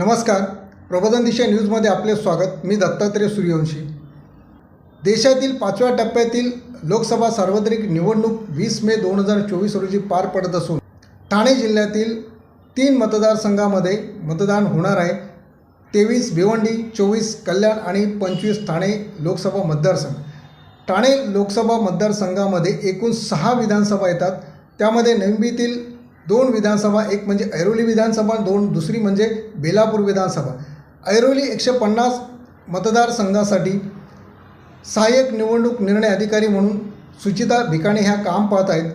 नमस्कार. प्रबोधन दिशा न्यूजमध्ये आपले स्वागत. मी दत्तात्रय सूर्यवंशी. देशातील पाचव्या टप्प्यातील लोकसभा सार्वत्रिक निवडणूक वीस मे दोन हजार चोवीस रोजी पार पडत असून ठाणे जिल्ह्यातील तीन मतदारसंघामध्ये मतदान होणार आहे. तेवीस भिवंडी चोवीस कल्याण आणि पंचवीस ठाणे लोकसभा मतदारसंघ. ठाणे लोकसभा मतदारसंघामध्ये एकूण सहा विधानसभा येतात. त्यामध्ये नंबीतील दोन विधानसभा एक म्हणजे ऐरोली विधानसभा दोन दुसरी म्हणजे बेलापूर विधानसभा. ऐरोली एकशे पन्नास मतदारसंघासाठी सहाय्यक निवडणूक निर्णय अधिकारी म्हणून सुचिता भिकाणे ह्या काम पाहत आहेत.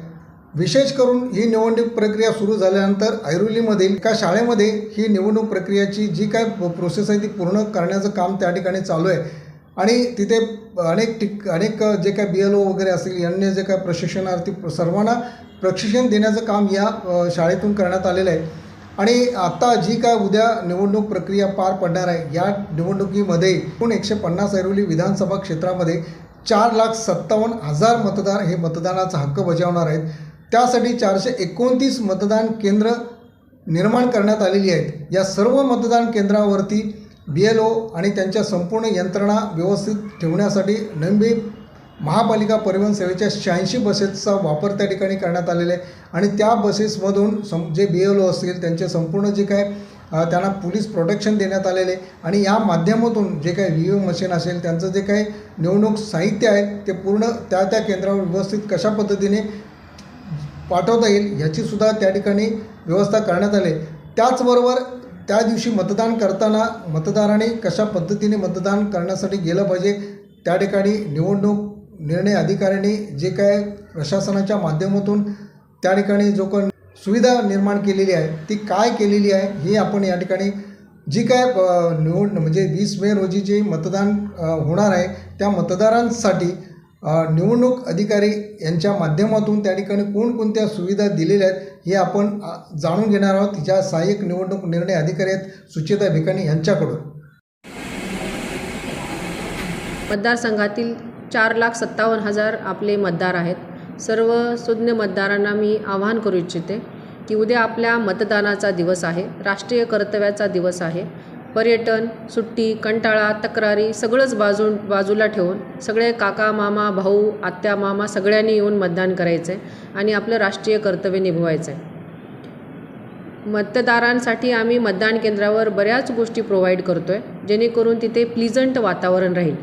विशेष करून ही निवडणूक प्रक्रिया सुरू झाल्यानंतर ऐरोलीमधील एका शाळेमध्ये ही निवडणूक प्रक्रियाची जी काय प्रोसेस आहे ती पूर्ण करण्याचं काम त्या ठिकाणी चालू आहे. आणि तिथे अनेक ठिक अनेक जे काय बी एल ओ वगैरे असतील अन्य जे काय प्रशिक्षणार्थी सर्वांना प्रशिक्षण देण्याचं काम या शाळेतून करण्यात आलेलं आहे. आणि आता जी काय उद्या निवडणूक प्रक्रिया पार पडणार आहे या निवडणुकीमध्ये एकूण एकशे पन्नास ऐरोली विधानसभा क्षेत्रामध्ये चार लाख सत्तावन्न हजार मतदार हे मतदानाचा हक्क बजावणार आहेत. त्यासाठी चारशे एकोणतीस मतदान केंद्र निर्माण करण्यात आलेली आहेत. या सर्व मतदान केंद्रावरती बी एल ओ आणि त्यांच्या संपूर्ण यंत्रणा व्यवस्थित ठेवण्यासाठी नंबी महापालिका परिवहन सेवेच्या शहाऐंशी बसेसचा वापर त्या ठिकाणी करण्यात आलेला आहे आणि त्या बसेसमधून सं जे बी एल ओ असतील त्यांचे संपूर्ण जे काय त्यांना पोलीस प्रोटेक्शन देण्यात आलेले आहे आणि या माध्यमातून जे काही व्ही एम मशीन असेल त्यांचं जे काही निवडणूक साहित्य आहे ते पूर्ण त्या त्या केंद्रावर व्यवस्थित कशा पद्धतीने पाठवता येईल ह्याचीसुद्धा त्या ठिकाणी व्यवस्था करण्यात आली आहे. त्याचबरोबर त्या दिवशी मतदान करताना मतदाराने कशा पद्धतीने मतदान करण्यासाठी गेलं पाहिजे त्या ठिकाणी निवडणूक निर्णय अधिकाऱ्यांनी जे काय प्रशासनाच्या माध्यमातून त्या ठिकाणी जो कोण सुविधा निर्माण केलेली आहे ती काय केलेली आहे हे आपण या ठिकाणी जी काय निवड म्हणजे वीस मे रोजी जे मतदान होणार आहे त्या मतदारांसाठी निवडणूक अधिकारी यांच्या माध्यमातून त्या ठिकाणी कोणकोणत्या सुविधा दिलेल्या आहेत हे आपण जाणून घेणार आहोत. ज्या सहाय्यक निवडणूक निर्णय अधिकारी आहेत सुचेता भिकाणी यांच्याकडून. मतदारसंघातील चार लाख सत्तावन्न हजार आपले मतदार आहेत. सर्व सुज्ञ मतदारांना मी आवाहन करू इच्छिते की उद्या आपल्या मतदानाचा दिवस आहे. राष्ट्रीय कर्तव्याचा दिवस आहे. पर्यटन सुट्टी कंटाळा तक्रारी सगळंच बाजू बाजूला ठेवून सगळे काका मामा भाऊ आत्या मामा सगळ्यांनी येऊन मतदान करायचं आहे आणि आपलं राष्ट्रीय कर्तव्य निभवायचं. आहे मतदारांसाठी आम्ही मतदान केंद्रावर बऱ्याच गोष्टी प्रोव्हाइड करतो आहे जेणेकरून तिथे प्लिझंट वातावरण राहील.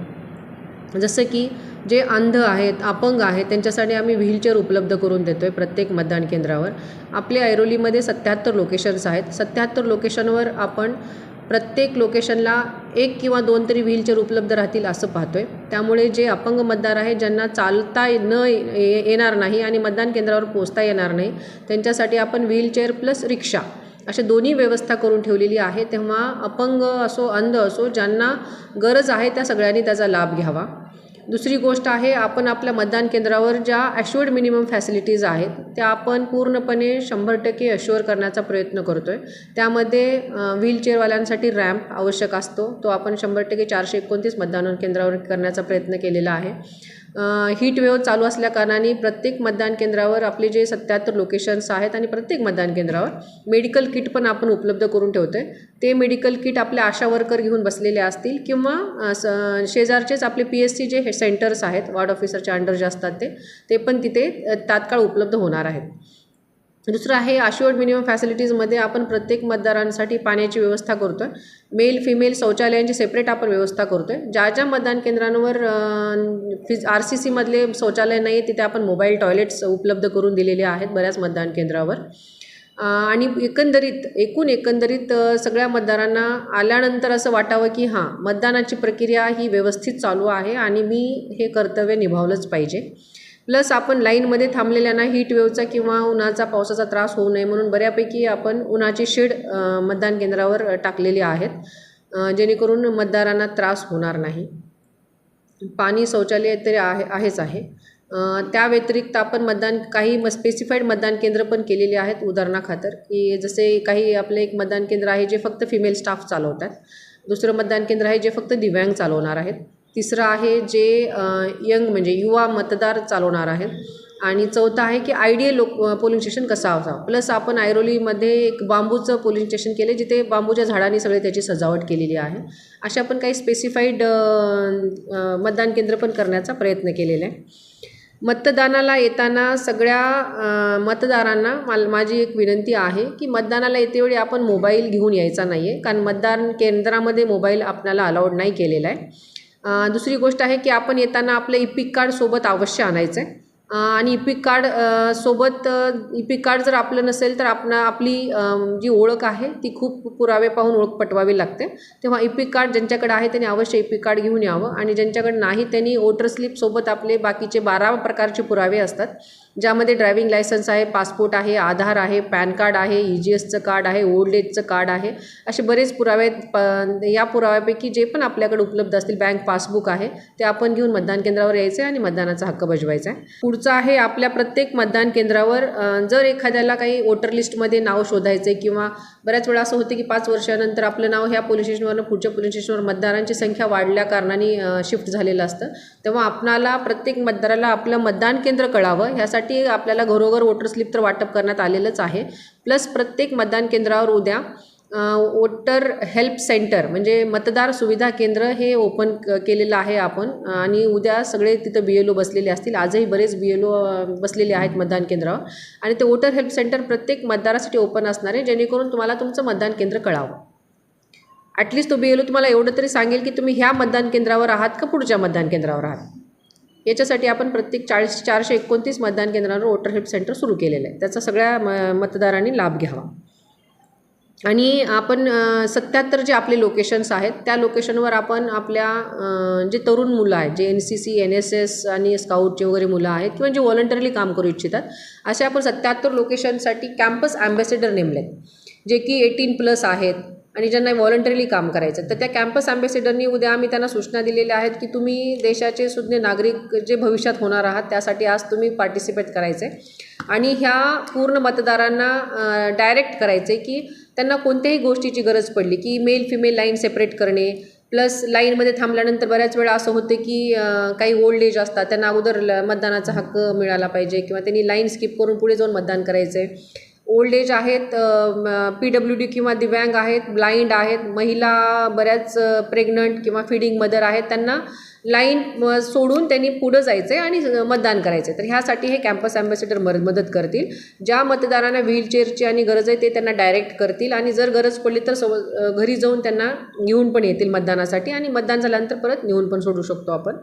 जसं की जे अंध आहेत अपंग आहेत त्यांच्यासाठी आम्ही व्हीलचेअर उपलब्ध करून देतो आहे प्रत्येक मतदान केंद्रावर. आपल्या ऐरोलीमध्ये सत्याहत्तर लोकेशन्स आहेत. सत्याहत्तर लोकेशनवर आपण प्रत्येक लोकेशनला एक किंवा दोन तरी व्हीलचेअर उपलब्ध राहतील असं पाहतो आहे त्यामुळे जे अपंग मतदार आहेत ज्यांना चालता न ये- येणार नाही आणि मतदान केंद्रावर पोचता येणार नाही त्यांच्यासाठी आपण व्हीलचेअर प्लस रिक्षा अशा दोन्ही व्यवस्था करून ठेवलेली आहे. तेव्हा अपंग असो अंध असो ज्यांना गरज आहे त्या सगळ्यांनी त्याचा लाभ घ्यावा. दुसरी गोष्ट आहे आपण आपल्या मतदान केंद्रावर ज्या ॲश्युअर्ड मिनिमम फॅसिलिटीज आहेत त्या आपण पूर्णपणे शंभर टक्के अश्युअर करण्याचा प्रयत्न करतो आहे त्यामध्ये व्हीलचेअरवाल्यांसाठी रॅम्प आवश्यक असतो. तो आपण शंभर टक्के चारशे एकोणतीस मतदान केंद्रावर करण्याचा प्रयत्न केलेला आहे. हीट वेव चालू असल्याकारणाने प्रत्येक मतदान केंद्रावर आपले जे सत्याहत्तर लोकेशन्स आहेत आणि प्रत्येक मतदान केंद्रावर मेडिकल किट पण आपण उपलब्ध करून ठेवतो आहे ते मेडिकल किट आपल्या आशा वर्कर घेऊन बसलेले असतील किंवा स शेजारचेच आपले पी एस सी जे हे सेंटर्स आहेत वार्ड ऑफिसरच्या अंडर जे असतात ते ते पण तिथे तात्काळ उपलब्ध होणार आहेत. दुसरं आहे अश्युअर्ड मिनिमम फॅसिलिटीजमध्ये आपण प्रत्येक मतदारांसाठी पाण्याची व्यवस्था करतो आहे मेल फिमेल शौचालयांची सेपरेट आपण व्यवस्था करतो आहे ज्या ज्या मतदान केंद्रांवर फिज आर सी सीमधले शौचालय नाही तिथे आपण मोबाईल टॉयलेट्स उपलब्ध करून दिलेले आहेत बऱ्याच मतदान केंद्रावर. आणि एकंदरीत एकूण एकंदरीत सगळ्या मतदारांना आल्यानंतर असं वाटावं की हां मतदानाची प्रक्रिया ही व्यवस्थित चालू आहे आणि मी हे कर्तव्य निभावलंच पाहिजे. प्लस आपण लाईनमध्ये थांबलेल्यांना हीट वेवचा किंवा उन्हाचा पावसाचा त्रास होऊ नये म्हणून बऱ्यापैकी आपण उन्हाची शेड मतदान केंद्रावर टाकलेली आहेत. जेणेकरून मतदारांना त्रास होणार नाही. पाणी शौचालय तरी आहे आहेच आहे. त्या व्यतिरिक्त आपण मतदान काही म स्पेसिफाईड मतदान केंद्र पण केलेली आहेत उदाहरणाखातर. की जसे काही आपलं एक मतदान केंद्र आहे जे फक्त फिमेल स्टाफ चालवतात. दुसरं मतदान केंद्र आहे जे फक्त दिव्यांग चालवणार आहेत. तिसरं आहे जे यंग म्हणजे युवा मतदार चालवणार आहेत. आणि चौथं आहे की आयडियल लोक पोलिंग स्टेशन कसं असावं? प्लस आपण ऐरोलीमध्ये एक बांबूचं पोलिंग स्टेशन केलं जिथे बांबूच्या झाडांनी सगळे त्याची सजावट केलेली आहे. अशा आपण काही स्पेसिफाईड मतदान केंद्र पण करण्याचा प्रयत्न केलेला आहे. मतदानाला येताना सगळ्या मतदारांना माल माझी एक विनंती आहे की मतदानाला येतेवेळी आपण मोबाईल घेऊन यायचा नाही आहे कारण मतदान केंद्रामध्ये मोबाईल आपल्याला अलाउड नाही केलेला आहे. दुसरी गोष्ट आहे की आपण येताना आपलं इपिक कार्ड सोबत अवश्य आणायचं आहे आणि इपिक कार्ड सोबत इपिक कार्ड जर आपलं नसेल तर आपण आपली जी ओळख आहे ती खूप पुरावे पाहून ओळख पटवावी लागते. तेव्हा इपिक कार्ड ज्यांच्याकडे आहे त्यांनी अवश्य इपिक कार्ड घेऊन यावं आणि ज्यांच्याकडे नाही त्यांनी वोटर स्लिपसोबत आपले बाकीचे बारा प्रकारचे पुरावे असतात. ज्यामध्ये ड्रायव्हिंग लायसन्स आहे पासपोर्ट आहे आधार आहे पॅन कार्ड आहे ई जी एसचं कार्ड आहे ओल्ड एजचं कार्ड आहे असे बरेच पुरावे आहेत प या पुराव्यापैकी जे पण आपल्याकडे उपलब्ध असतील बँक पासबुक आहे ते आपण घेऊन मतदान केंद्रावर यायचं आहे आणि मतदानाचा हक्क बजवायचा आहे पुढचं आहे आपल्या प्रत्येक मतदान केंद्रावर जर एखाद्याला काही वोटर लिस्टमध्ये नाव शोधायचं आहे किंवा बऱ्याच वेळा असं होतं की पाच वर्षानंतर आपलं नाव ह्या पोलीस स्टेशनवरनं पुढच्या पोलीस स्टेशनवर मतदारांची संख्या वाढल्या कारणाने शिफ्ट झालेलं असतं. तेव्हा आपणाला प्रत्येक मतदाराला आपलं मतदान केंद्र कळावं ह्यासाठी आपल्याला घरोघर वोटर स्लिप तर वाटप करण्यात आलेलंच आहे. प्लस प्रत्येक मतदान केंद्रावर उद्या वोटर हेल्प सेंटर म्हणजे मतदार सुविधा केंद्र हे ओपन क केलेलं आहे आपण. आणि उद्या सगळे तिथं बी एल ओ बसलेले असतील. आजही बरेच बी एल ओ बसलेले आहेत मतदान केंद्रावर आणि ते वोटर हेल्प सेंटर प्रत्येक मतदारासाठी ओपन असणार आहे. जेणेकरून तुम्हाला तुमचं मतदान केंद्र कळावं. ॲटलिस्ट तो बी एल ओ तुम्हाला एवढं तरी सांगेल की तुम्ही ह्या मतदान केंद्रावर आहात का पुढच्या मतदान केंद्रावर आहात? याच्यासाठी आपण प्रत्येक चाळीस चारशे एकोणतीस मतदान केंद्रावर वोटर हेल्प सेंटर सुरू केलेलं आहे. त्याचा सगळ्या म मतदारांनी लाभ घ्यावा. आणि आपण सत्याहत्तर जे आपले लोकेशन्स आहेत त्या लोकेशनवर आपण आपल्या जे तरुण मुलं आहेत जे N C C N S S आणि स्काउटचे वगैरे मुलं आहेत किंवा जे व्हॉलंटरली काम करू इच्छितात असे आपण सत्याहत्तर लोकेशनसाठी कॅम्पस ॲम्बॅसेडर नेमले आहेत जे की एटीन प्लस आहेत आणि ज्यांना व्हॉलंटरीली काम करायचं. आहे. तर त्या कॅम्पस अँबेसिडरनी उद्या आम्ही त्यांना सूचना दिलेल्या आहेत की तुम्ही देशाचे सुज्ञ नागरिक जे भविष्यात होणार आहात त्यासाठी आज तुम्ही पार्टिसिपेट करायचं आहे आणि ह्या पूर्ण मतदारांना डायरेक्ट करायचं आहे की त्यांना कोणत्याही गोष्टीची गरज पडली की मेल फिमेल लाईन सेपरेट करणे. प्लस लाईनमध्ये थांबल्यानंतर बऱ्याच वेळा असं होतं की काही ओल्ड एज असतात त्यांना अगोदर ल- मतदानाचा हक्क मिळाला पाहिजे किंवा त्यांनी लाईन स्किप करून पुढे जाऊन मतदान करायचं आहे ओल्ड एज आहेत पी डब्ल्यू डी किंवा दिव्यांग आहेत ब्लाइंड आहेत महिला बऱ्याच प्रेग्नंट किंवा फिडिंग मदर आहेत त्यांना लाईन सोडून त्यांनी पुढं जायचं आहे आणि मतदान करायचं तर ह्यासाठी हे कॅम्पस ॲम्बॅसेडर मर मदत करतील. ज्या मतदारांना व्हीलचेअरची आणि गरज आहे ते त्यांना डायरेक्ट करतील आणि जर गरज पडली तर सव घरी जाऊन त्यांना घेऊन पण येतील मतदानासाठी आणि मतदान झाल्यानंतर परत नेऊन पण सोडू शकतो आपण.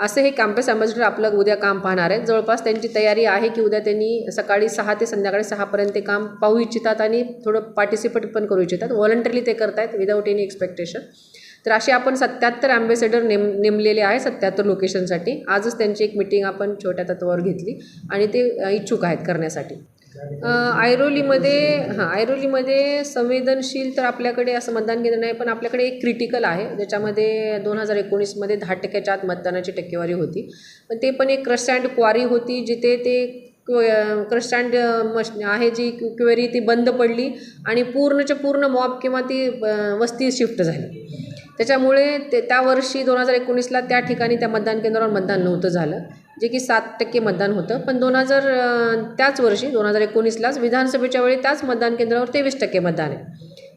असं हे कॅम्पस ॲम्बॅसेडर आपलं उद्या काम पाहणार आहेत. जवळपास त्यांची तयारी आहे की उद्या त्यांनी सकाळी सहा ते संध्याकाळी सहापर्यंत ते काम पाहू इच्छितात आणि थोडं पार्टिसिपेट पण करू इच्छितात. व्हॉलंटरली ते करतायत विदाऊट एनी एक्सपेक्टेशन तर असे आपण सत्याहत्तर ॲम्बेसेडर नेम नेमलेले आहे सत्याहत्तर लोकेशनसाठी आजच त्यांची एक मिटिंग आपण छोट्या तत्वावर घेतली आणि ते इच्छुक आहेत करण्यासाठी. ऐरोलीमध्ये हां ऐरोलीमध्ये संवेदनशील तर आपल्याकडे असं मतदान केंद्र नाही पण आपल्याकडे एक क्रिटिकल आहे. ज्याच्यामध्ये दोन हजार एकोणीसमध्ये दहा टक्क्याच्या आत मतदानाची टक्केवारी होती. पण ते पण एक क्रश अँड क्वारी होती जिथे ते क्रश अँड मश आहे जी क्वेरी ती बंद पडली आणि पूर्णच्या पूर्ण मॉब किंवा ती वस्ती शिफ्ट झाली. त्याच्यामुळे ते त्या वर्षी दोन हजार एकोणीसला त्या ठिकाणी त्या मतदान केंद्रावर मतदान नव्हतं झालं. जे की सात टक्के मतदान होतं. पण दोन हजार त्याच वर्षी दोन हजार एकोणीसलाच विधानसभेच्या वेळी त्याच मतदान केंद्रावर तेवीस टक्के मतदान आहे.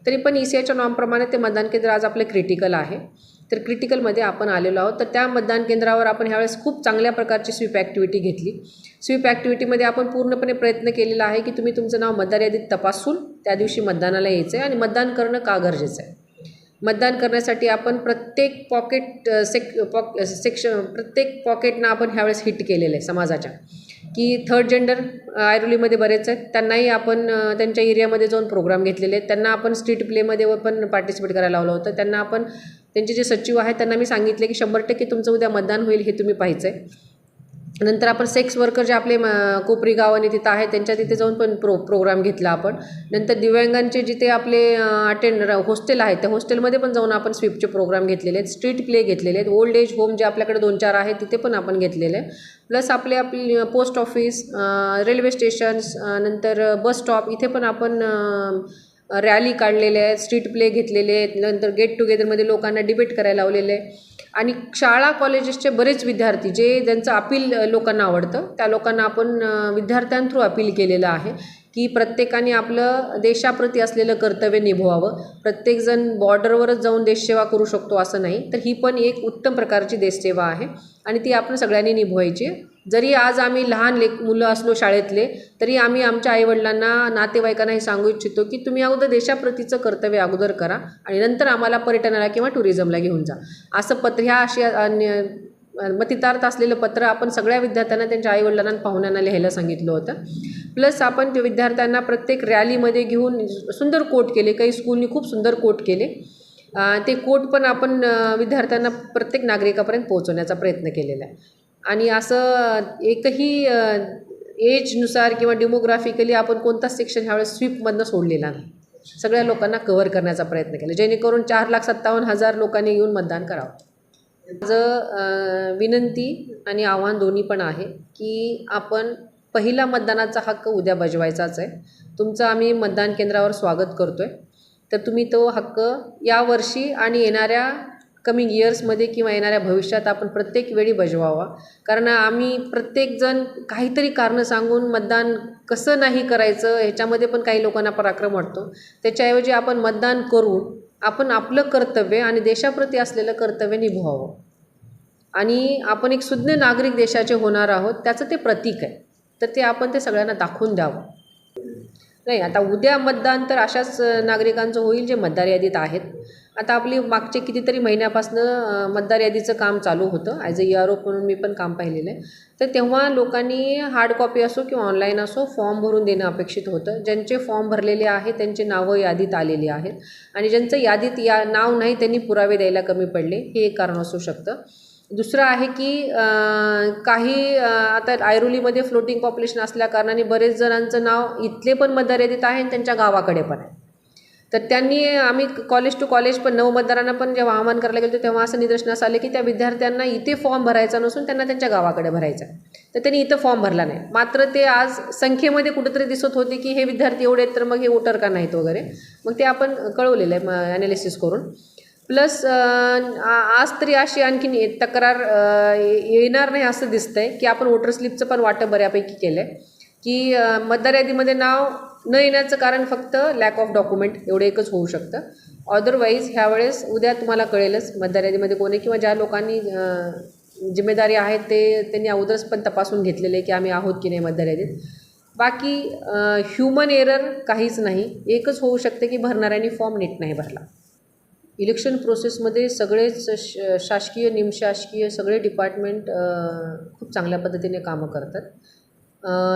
तरी पण ई सी आयच्या नॉमप्रमाणे ते मतदान केंद्र आज आपले क्रिटिकल आहे. तर क्रिटिकलमध्ये आपण आलेलो आहोत. तर त्या मतदान केंद्रावर आपण ह्यावेळेस खूप चांगल्या प्रकारची स्वीप ॲक्टिव्हिटी घेतली. स्वीप ॲक्टिव्हिटीमध्ये आपण पूर्णपणे प्रयत्न केलेला आहे की तुम्ही तुमचं नाव मतदार यादीत तपासून त्या दिवशी मतदानाला यायचं आहे आणि मतदान करणं का गरजेचं आहे? मतदान करण्यासाठी आपण प्रत्येक पॉकेट सेक पॉक सेक्शन प्रत्येक पॉकेटनं आपण ह्यावेळेस हिट केलेलं आहे समाजाच्या. की थर्ड जेंडर ऐरोलीमध्ये बरेच आहेत. त्यांनाही आपण त्यांच्या एरियामध्ये जाऊन प्रोग्राम घेतलेले आहेत. त्यांना आपण स्ट्रीट प्लेमध्ये पण पार्टिसिपेट करायला लावलं होतं. त्यांना आपण त्यांचे जे सचिव आहेत त्यांना मी सांगितले की शंभर टक्के तुमचं उद्या मतदान होईल हे तुम्ही पाहायचं आहे नंतर आपण सेक्स वर्कर जे आपले म, कोपरी गाव आणि तिथं आहे त्यांच्या तिथे जाऊन पण प्रो प्रोग्राम घेतला आपण. नंतर दिव्यांगांचे जिथे आपले अटेंड हॉस्टेल आहेत त्या हॉस्टेलमध्ये पण जाऊन आपण स्वीपचे प्रोग्राम घेतलेले आहेत स्ट्रीट प्ले घेतलेले आहेत. ओल्ड एज होम जे आपल्याकडे दोन चार आहेत तिथे पण आपण घेतलेले आहे प्लस आपले आपली पोस्ट ऑफिस रेल्वे स्टेशन्स नंतर बस स्टॉप इथे पण आपण रॅली काढलेल्या आहेत स्ट्रीट प्ले घेतलेले आहेत नंतर गेट टुगेदरमध्ये लोकांना डिबेट करायला लावलेलं आहे. आणि शाळा कॉलेजेसचे बरेच विद्यार्थी जे ज्यांचं अपील लोकांना आवडतं त्या लोकांना आपण विद्यार्थ्यांथ्रू अपील केलेलं आहे की प्रत्येकाने आपलं देशाप्रती असलेलं कर्तव्य निभवावं. प्रत्येकजण बॉर्डरवरच जाऊन देशसेवा करू शकतो असं नाही. तर ही पण एक उत्तम प्रकारची देशसेवा आहे आणि ती आपण सगळ्यांनी निभवायची आहे. जरी आज आम्ही लहान लेक मुलं असलो शाळेतले तरी आम्ही आमच्या आईवडिलांना नातेवाईकांना हे सांगू इच्छितो की तुम्ही अगोदर देशाप्रतीचं कर्तव्य अगोदर करा आणि नंतर आम्हाला पर्यटनाला किंवा टुरिझमला घेऊन जा. असं पत्र ह्या अशी अन्य मतितार्थ असलेलं पत्र आपण सगळ्या विद्यार्थ्यांना त्यांच्या आईवडिलांना पाहुण्यांना लिहायला सांगितलं होतं. प्लस आपण ते विद्यार्थ्यांना प्रत्येक रॅलीमध्ये घेऊन सुंदर कोट केले. काही स्कूलनी खूप सुंदर कोट केले. ते कोट पण आपण विद्यार्थ्यांना प्रत्येक नागरिकापर्यंत पोहोचवण्याचा प्रयत्न केलेला आहे. आणि असं एकही एजनुसार किंवा डेमोग्राफिकली आपण कोणताच सेक्शन ह्यावेळेस स्वीपमधनं सोडलेला नाही. सगळ्या लोकांना कव्हर करण्याचा प्रयत्न केला. जेणेकरून चार लाख सत्तावन्न हजार लोकांनी येऊन मतदान करावं. माझं विनंती आणि आव्हान दोन्ही पण आहे की आपण पहिला मतदानाचा हक्क उद्या बजवायचाच आहे. तुमचं आम्ही मतदान केंद्रावर स्वागत करतो आहे तर तुम्ही तो हक्क यावर्षी आणि येणाऱ्या कमिंग इयर्समध्ये किंवा येणाऱ्या भविष्यात आपण प्रत्येक वेळी बजवावा. कारण आम्ही प्रत्येकजण काहीतरी कारणं सांगून मतदान कसं नाही करायचं ह्याच्यामध्ये पण काही लोकांना पराक्रम वाटतो. त्याच्याऐवजी आपण मतदान करून आपण आपलं कर्तव्य आणि देशाप्रती असलेलं कर्तव्य निभवावं. आणि आपण एक सुज्ञ नागरिक देशाचे होणार आहोत त्याचं ते प्रतीक आहे. तर ते आपण ते सगळ्यांना दाखवून द्यावं. नाही आता उद्या मतदान तर अशाच नागरिकांचं होईल जे मतदार यादीत आहेत. आता आपली मागचे कितीतरी महिन्यापासून मतदार यादीचं काम चालू होतं. As a E R O म्हणून मी पण काम पाहिलेलं आहे. तर तेव्हा लोकांनी हार्ड कॉपी असो किंवा ऑनलाईन असो फॉर्म भरून देणं अपेक्षित होतं. ज्यांचे फॉर्म भरलेले आहे त्यांचे नावं यादीत आलेली आहेत. आणि ज्यांचं यादीत या नाव नाही त्यांनी पुरावे द्यायला कमी पडले. हे एक कारण असू शकतं. दुसरं आहे की काही आता ऐरोलीमध्ये फ्लोटिंग पॉप्युलेशन असल्याकारणाने बरेच जणांचं नाव इथले पण मतदार यादीत आहे आणि त्यांच्या गावाकडे पण आहे. तर त्यांनी आम्ही कॉलेज टू कॉलेज पण नऊ मतदारांना पण जेव्हा आवाहन करायला गेलो तेव्हा असं निदर्शनास आले की त्या विद्यार्थ्यांना इथे फॉर्म भरायचा नसून त्यांना त्यांच्या गावाकडे भरायचा तर त्यांनी इथं फॉर्म भरला नाही. मात्र ते आज संख्येमध्ये कुठंतरी दिसत होते की हे विद्यार्थी एवढे आहेत तर मग हे वोटर का नाहीत वगैरे. मग ते आपण कळवलेलं आहे ॲनालिसिस करून. प्लस आज तरी अशी आणखीन तक्रार ये- येणार नाही असं दिसतंय की आपण वोटर स्लिपचं पण वाटप बऱ्यापैकी केलं आहे की मतदार यादीमध्ये नाव न येण्याचं कारण फक्त लॅक ऑफ डॉक्युमेंट एवढं एकच होऊ शकतं. अदरवाईज ह्यावेळेस उद्या तुम्हाला कळेलच मतदार यादीमध्ये कोणी किंवा ज्या लोकांनी जिम्मेदारी आहेत ते त्यांनी अगोदरच पण तपासून घेतलेले आहे की आम्ही आहोत की नाही मतदार यादीत. बाकी ह्युमन एरर काहीच नाही. एकच होऊ शकते की भरणाऱ्यांनी फॉर्म नीट नाही भरला. इलेक्शन प्रोसेसमध्ये सगळेच श शासकीय निमशासकीय सगळे डिपार्टमेंट खूप चांगल्या पद्धतीने कामं करतात.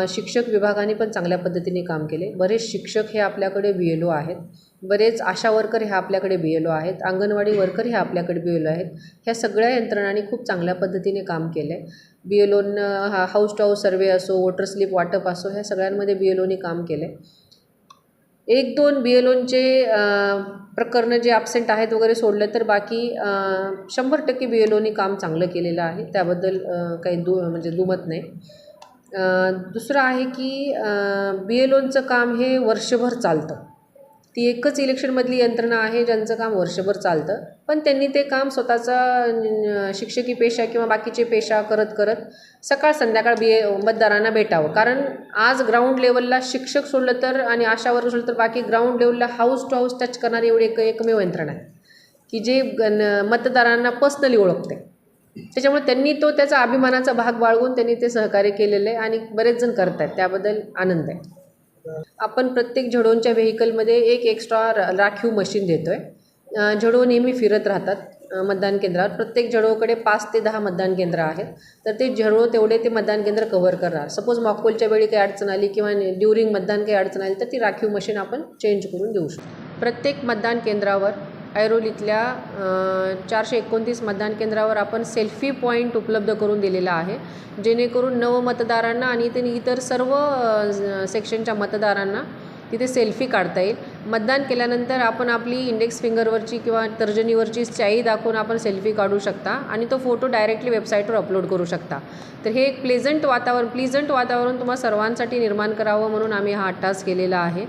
शिक्षक विभागाने पण चांगल्या पद्धतीने काम केले. बरेच शिक्षक हे आपल्याकडे बी एल ओ आहेत. बरेच आशा वर्कर हे आपल्याकडे बी एल ओ आहेत. अंगणवाडी वर्कर हे आपल्याकडे बी एल ओ आहेत. ह्या सगळ्या यंत्रणांनी खूप चांगल्या पद्धतीने काम केलं आहे बी एल ओनं हा हाऊस टू हाऊस सर्वे असो वॉटर स्लीप वाटप असो ह्या सगळ्यांमध्ये बी एल ओनी काम केलं आहे एक दोन बी एल ओनचे प्रकरणं जे ॲबसेंट आहेत वगैरे सोडलं तर बाकी शंभर टक्के बी एल ओनी काम चांगलं केलेलं आहे. त्याबद्दल काही दु म्हणजे दुमत नाही. दुसरं आहे की बी एल ओंचं काम हे वर्षभर चालतं. ती एकच इलेक्शनमधली यंत्रणा आहे ज्यांचं काम वर्षभर चालतं. पण त्यांनी ते काम स्वतःचा शिक्षकी पेशा किंवा बाकीचे पेशा करत करत सकाळ संध्याकाळ बी मतदारांना भेटावं. कारण आज ग्राउंड लेवलला शिक्षक सोडलं तर आणि आशा वर्ग सोडलं तर बाकी ग्राउंड लेवलला हाऊस टू हाऊस टच करणारी एवढी एक एकमेव यंत्रणा आहे. की जे मतदारांना पर्सनली ओळखते. त्याच्यामुळे त्यांनी तो त्याचा अभिमानाचा भाग बाळगून त्यांनी ते सहकार्य केलेलं आहे आणि बरेच जण करत आहेत. त्याबद्दल आनंद आहे. आपण प्रत्येक झडोंच्या व्हेकलमध्ये एक एक्स्ट्रा राखीव मशीन देतो आहे झडो नेहमी फिरत राहतात मतदान केंद्रावर. प्रत्येक झडोकडे पाच ते दहा मतदान केंद्र आहेत. तर ते झडो तेवढे ते मतदान केंद्र कव्हर करणार. सपोज मॉकपोलच्या वेळी काही अडचण आली किंवा ड्युरिंग मतदान काही अडचण आली तर ती राखीव मशीन आपण चेंज करून देऊ शकतो. प्रत्येक मतदान केंद्रावर ऐरोलीतल्या चारशे एकोणतीस मतदान केंद्रावर आपण सेल्फी पॉईंट उपलब्ध करून दिलेला आहे. जेणेकरून नवमतदारांना आणि ते इतर सर्व सेक्शनच्या मतदारांना तिथे सेल्फी काढता येईल. मतदान केल्यानंतर आपण आपली इंडेक्स फिंगरवरची किंवा तर्जनीवरची चाई दाखवून आपण सेल्फी काढू शकता आणि तो फोटो डायरेक्टली वेबसाईटवर अपलोड करू शकता. तर हे एक प्लेझंट वातावरण प्लेझंट वातावरण तुम्हाला सर्वांसाठी निर्माण करावं म्हणून आम्ही हा अट्टास केलेला आहे.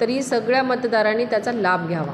तरी सगळ्या मतदारांनी त्याचा लाभ घ्यावा.